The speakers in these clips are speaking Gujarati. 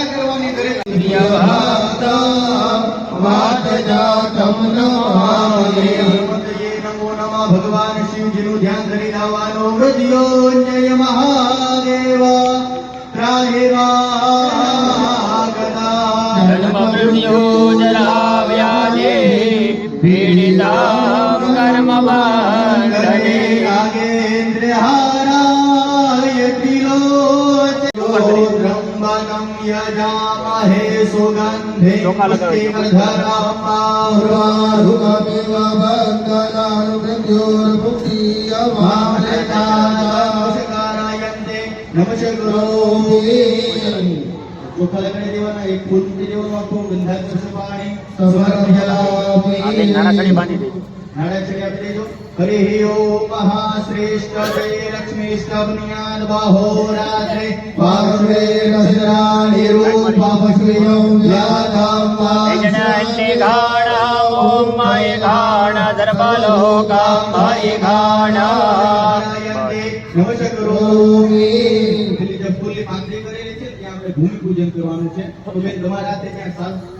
સેવા કરવાની દરેક ભગવાન શિવજીનું ધ્યાન કરી લાવવાનો મૃદયોન્યય મહાદેવ. રાહે રાગદા જરા વ્યાજે. यजामहे सुगन्धि पुष्टिमधरामाहुराहुरमिव भक्तनानुभृत्योर्भुक्तीयमामृतानामस्कारयन्ते नमशकरोमि गोपालकडे देवाना एक फूल देवाना आपको गंधा पाणी समर्पयामि नाना कडी बांधी दे नाना कडी आपले देतो ઓમ મહાશ્રેષ્ઠ જય લક્ષ્મીષ્ઠ બાહો રાત્રે પાર્શ્વે નજરાણી રૂપાપશ્રિયં જનન્તિ ઘાણ ઓમ મય ઘાણ સર્વલોકાં મય ઘાણ નમસ્કરોમિ પેલી જે ફૂલની પાંખડી કરેલી છે ત્યાં આપણે ભૂમિ પૂજન કરવાનું છે તો બેન તમારા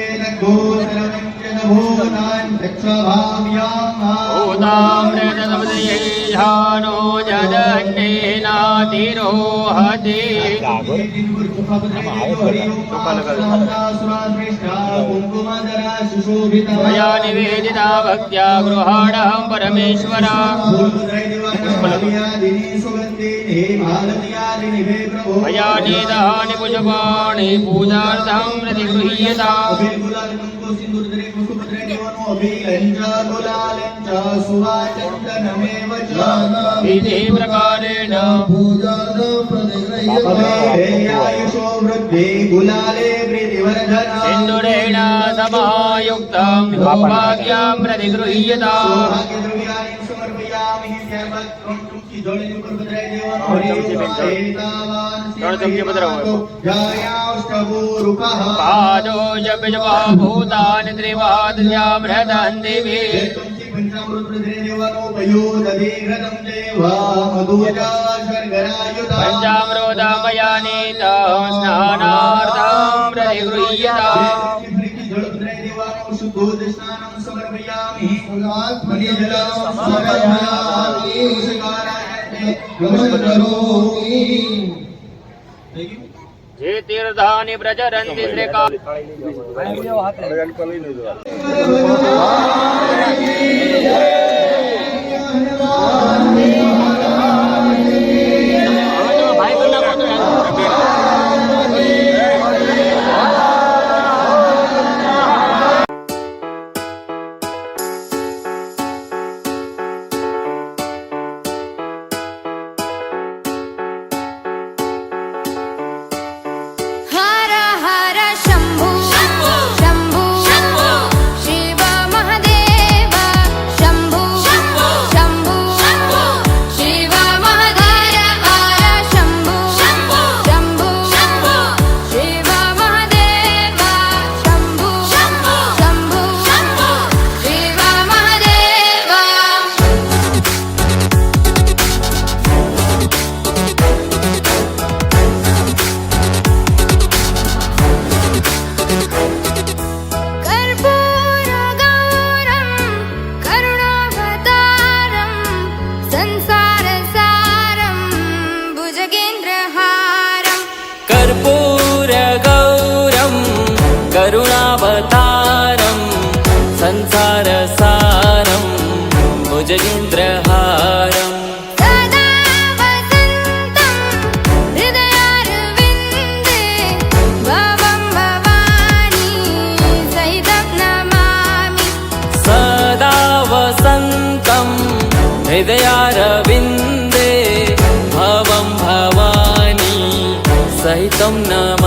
કરો નમોદનઃ ભવન્તુ યજમાનસ્ય આશીર્વાદ હરે ઓમ સહદ્રશે રેખા ભૂરુકઃ સહદ્રાક્ષः સહદ્રમાદા સભૂમિ ગોધર્વાદ પ્રદવાદ્યતિષદશાંગુલંગા गुलाल कुंकुम सिंदूर दरे कुसुम दरे निवनो अभिलंजा गुलालंजा सुवाचंदनमेव जाना इति प्रकारेण भुजान प्रतिग्रह्यमायुषो वृद्धि गुलाले वृद्धिवर्धना सिंदूरेण समायुक्तं सौभाग्यं प्रतिगृह्यता सौभाग्यद्रव्याणि કર્મયામિ ત્યારબાદ ત્રણ ચમચી જળની ઉપર બદરાઈ દેવાનો. હરિતાવાન ત્રણ ચમચી બદરાવો જયાષ્ટભુ રૂપઃ પાદો જપજવા ભૂતાન ત્રિવાદ જ્યાં બૃહદં દેવી ચમચી પંચામૃત બદરાઈ દેવાનો. ભયો દધી ઘ્રદમ દેવા મધુજા સ્વર્ગરાયુતા પંચામૃતમયાની સ્નાનાર્થમ પ્રતિગૃહ્યતા. સમર્પયામિ નમસ્કારાયતે નમસ્કરોમિ થઈ ગયું જે તીર્થાની પ્રચરંતિ શ્રીકા हर tâm know.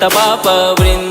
ತಪಾಪ ವೃಂದ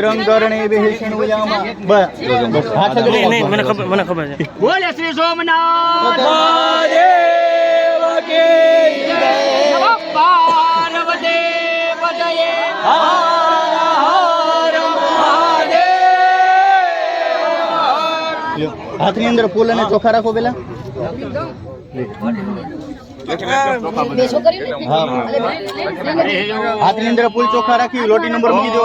ભદ્રં કર્ણેભિः શૃણુયામા બસ. હાથ આગળ મને ખબર મને ખબર છે. બોલે શ્રી સોમનાથ. મહાદેવ કી જય. મહાદેવ. લ્યો. હાથની અંદર ફૂલ અને ચોખા રાખો પેલા. હા. હાથની અંદર ફૂલ ચોખા રાખી લોટી નંબર મૂકી દો.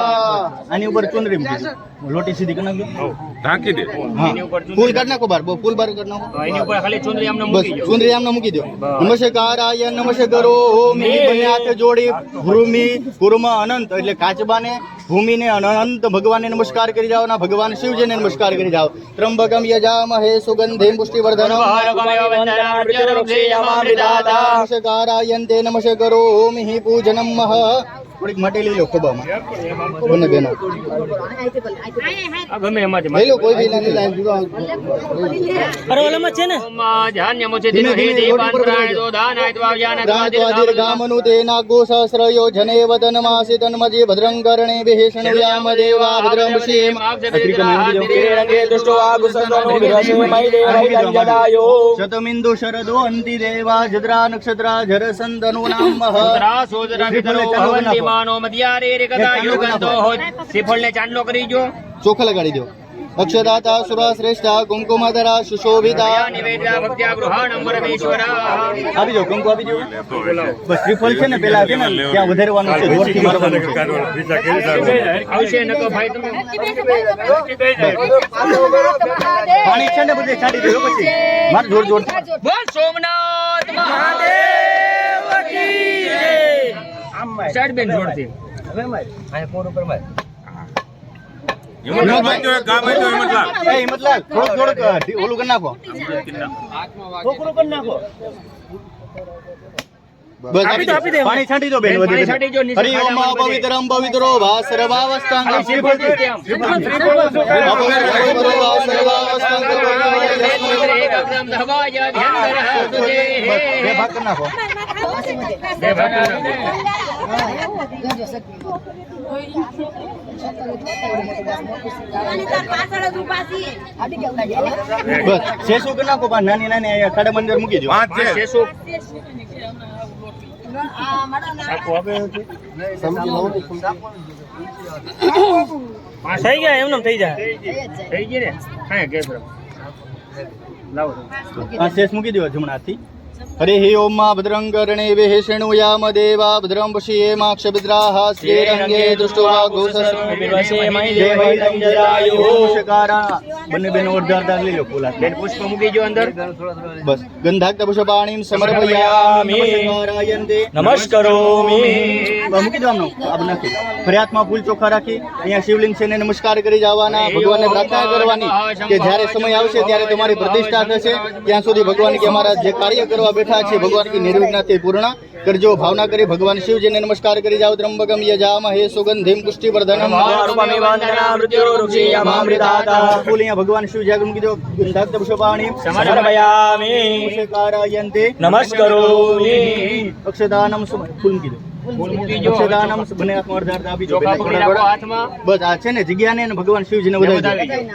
આની ઉપર ચુંદડી મૂકી લોટી સીધી કરી નાખજો. ઢાંકી દે. હા. ફૂલ કાઢ નાખો બાર ફૂલ બાર કાઢ નાખો. એની ઉપર ખાલી ચુંદડી આમને મૂકી દો. ચુંદડી આમને મૂકી દો. નમસ્કારાય નમસ્કારો ઓમી બંને હાથે જોડી ભૂમિ કુર્મ અનંત એટલે કાચબાને ભૂમિને અનંત ભગવાનને નમસ્કાર કરી જાઓ ના ભગવાન શિવજીને નમસ્કાર કરી જાઓ. ત્રંબકમ યજામહે સુગંધિમ પુષ્ટિવર્ધનમ. નમસ્કારાયંતે નમસ્કારો ઓમિ પૂજનમ મહ થોડીક મટેલી લો ખોબામાં. બંને બેનો. ગમે એમાં લઈ લો કોઈ બી નથી લાઈન જુદો અરે ઓલામાં છે ને? ધાન્યમુચિ ધીમે ધીમે દીપન રોટી પર પ્રાણિતો દાનાય ગામનુ તેનાગો સહસ્રયો જને તન મજે ભદ્રં કર્ણે વિહેષણવ્યામ દેવા ભદ્રં શ્રીમ શતમિંદુ શરદો અંતિ દેવા જદ્રા નક્ષત્રા જર સંતનુ નામ શ્રીફળ ને ચાંદલો કરી જો ચોખા લગાડી દો. અક્ષદાતા સુરા શ્રેષ્ઠા કુમકુમધરા સુશોભિતા નિવેદ્યા ભક્ત્યા ગૃહાણમ પરમેશ્વરા આવી દો કુંકુ આવી દો બસ શ્રીફળ છે ને પેલા છે ને ત્યાં વધારવાનું છે જોરથી મારવાનું છે. આવશે ન તો ભાઈ તમે. પાણી છે ને બધે છાડી દો પછી. માર જોર જોર. બસ સોમનાથ મહાદેવ કી જય સાઈડ બેન જોડતી હિંમતલાલ ભાઈ જો ગામ હોય તો હિંમતલાલ એ હિંમતલાલ થોડુંક થોડુંક ઓલું કરી નાખો બસ આપી દો પાણી છાંટી દો બેન હરિ ઓમ ખાડામાં પવિત્રો કરે? તુજે હે. બે ભાગ કરી નાખો બે ભાગ. બસ શેષું કરી નાખો પણ નાની નાની ખાડા મંદિર મૂકી દો છે થઈ ગયા એમને થઈ જાય થઈ ગઈ ને હા લાવો શેષ મૂકી દેવા જમણાથી ઓમમાં ભદ્રં કરણે વેહ શૃણુયામ દેવા ભદ્રં પશ્યેમાક્ષભદ્રાહ શ્રીરંગે દૃષ્ટવા ઘોષકારા બંને બેનો અડધા અડધા લઈ લો ફૂલ બેન પુષ્પ મૂકી જો અંદર. બસ. ગંધાક્ત પુષ્પાણીમ સમર્પયામિ. નમસ્કરોમિ. મૂકી દો આમનું. આબ નાખી ફરિયાદમાં ફૂલ ચોખા રાખી અહીંયા શિવલિંગ છે ને નમસ્કાર કરી જવાના ભગવાનને પ્રાર્થના કરવાની કે જ્યારે સમય આવશે ત્યારે તમારી પ્રતિષ્ઠા થશે. ત્યાં સુધી ભગવાન કે અમારા જે કાર્ય કરવા બેઠા છે ભગવાન કે નિર્વિઘ્નથી પૂર્ણ. કરજો ભાવના કરી ભગવાન શિવજીને નમસ્કાર કરી જાઓ ત્રંબકમ યજામ હે સુગંધિમ પુષ્ટિવર્ધનમ. ભગવાન શિવ જાગૃત મૂકી દો પુષ્પાણી સમર્પયામિ નમસ્કરોમિ. અક્ષદાનમ ફૂલ મૂકી દો. બસ આ છે ને જગ્યાને અને ભગવાન શિવજીને વધાવી વધાવી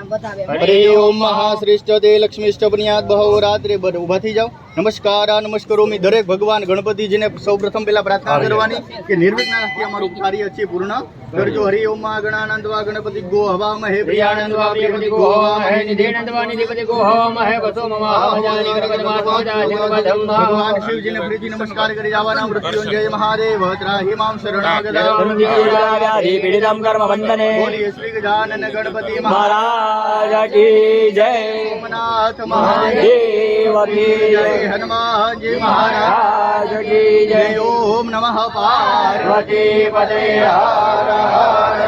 હરે ઓમ મહાશ્રેષ્ઠ તે લક્ષ્મીષ્ઠ પુણ્યાત બહુ. રાત્રે ઊભા થઈ જાઓ. નમસ્કાર આ નમસ્કારોમી દરેક ભગવાન ગણપતિજીને સૌ પ્રથમ પહેલા પ્રાર્થના કરવાની કે નિર્વિઘ્નથી અમારું કાર્ય છે પૂર્ણ. કરજો હરિ ઓમમાં ગણાનંદ વા ગણપતિ ગો હવા મહે પ્રિયાનંદ વા પ્રિયપતિ ગો હવા મહે નિધેનંદ વા નિધિપતિ ગો હવા મહે વસો મમ હવજાની ગણપતિ માધવજા જગમધમ ભગવાન શિવજીને પ્રીતિ નમસ્કાર કરી જવાના મૃત્યુંજય મહાદેવ ત્રાહી મામ શરણાગદા પીડિતમ કર્મ વંદને બોલીએ શ્રી ગજાનન ગણપતિ મહારાજ. કી જય મહાનાથ મહાદેવ દેવ કી જય જય હનુમાનજી મહારાજ મહારાજ કી જય જય ઓમ નમઃ પાર્વતી પતે હર હર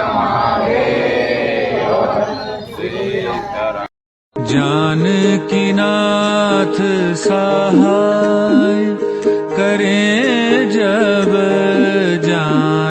जानकीनाथ सहाय करें